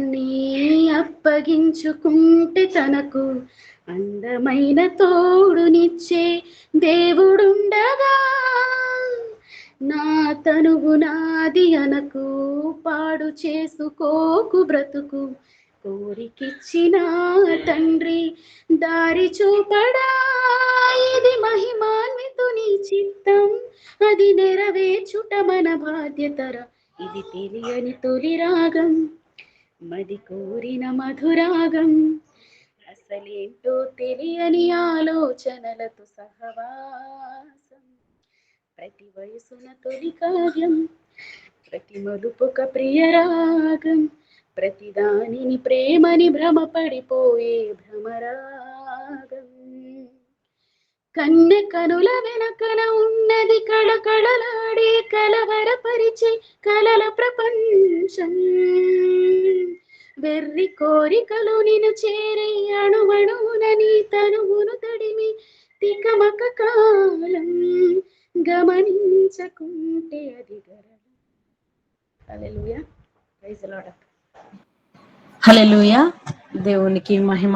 ప్రాణాన్ని అప్పగించుకుంటే తనకు అందమైన తోడునిచ్చే దేవుడుండగా. నా తనువు నాది అనకు పాడు చేసుకోకు బ్రతుకు. కోరికిచ్చిన తండ్రి దారి చూపడా. ఇది మహిమాన్వితుని చిత్తం అది నెరవేర్చుట మన బాధ్యతర. ఇది తెలియని తొలి రాగం. మది కోరిన మధురాగం. అసలేంటో తెలియని ఆలోచనలతో సహవాసం. ప్రతి వయసున తొలి కావ్యం ప్రతి మలుపుక ప్రియరాగం ప్రతి దానిని ప్రేమని భ్రమపడిపోయే భ్రమరాగం. కన్నె కనుల వెనకన ఉన్నది వెర్రి కోరికలు నిన్ను చేరే అణువణువున నీ తనువును తడిమి తికమక కాలం గమనించకుంటే అది గరళం హల్లెలూయా. దేవునికి మహిమ